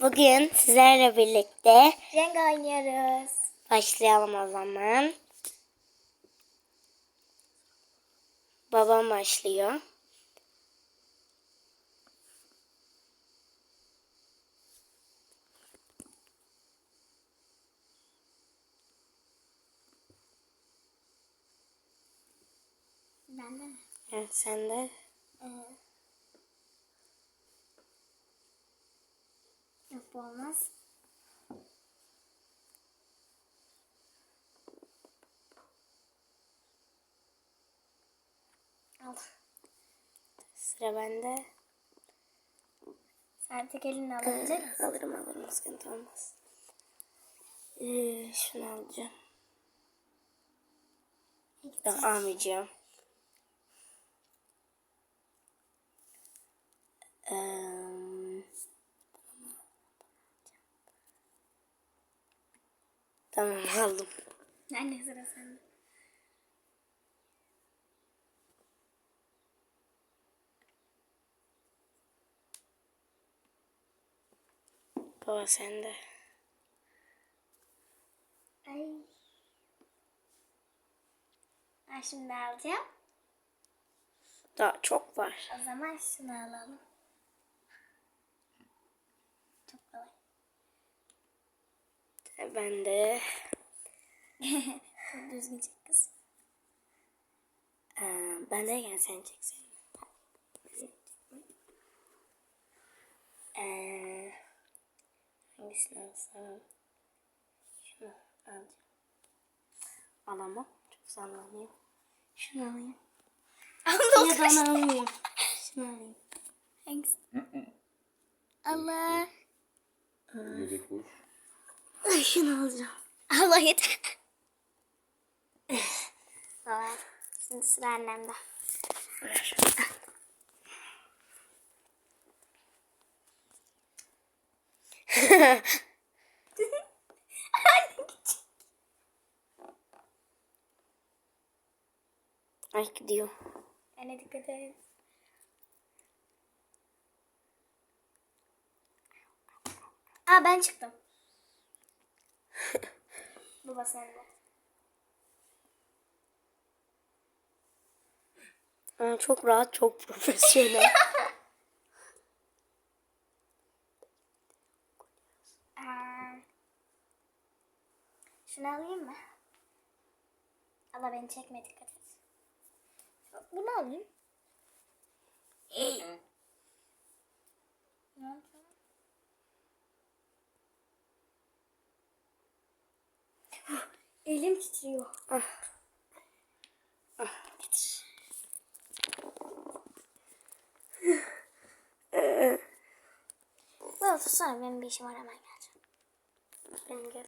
Bugün sizlerle birlikte Renk oynuyoruz. başlayalım o zaman. Babam başlıyor. Ben de mi? Evet sen de. Ee, bu olmaz. Al. Sıra bende. Sen tek elinle alabilecek misin? Alırım alırım sıkıntı olmaz. Ee, şunu alacağım. Ben almayacağım. Tamam aldım. Anne sıra sende. Baba sende. Ay. Ben şimdi alacağım. Daha çok var. O zaman şunu alalım. Çok kolay. Ben de düzgün çek kız. eee, ben de gel sen çeksen. Eee hangisini alsam? Şunu alacağım. Alamam. Çok sallanıyor. Şunu alayım. Ya da onu alayım. Şunu alayım. Thanks. Allah. Yedek boş. Ay, Şunu alacağım. Allah yeter. Baba. Şimdi sıra annemde. Ver. Ay gidiyor. Anne dikkat et. Aa ben çıktım. Baba sende. Aa, çok rahat, çok profesyonel. Aa, şunu alayım mı? Allah beni çekme dikkat et. Bunu alayım. Elim titriyor. Böyle tutsana benim bir işim var hemen geleceğim. Benim gel.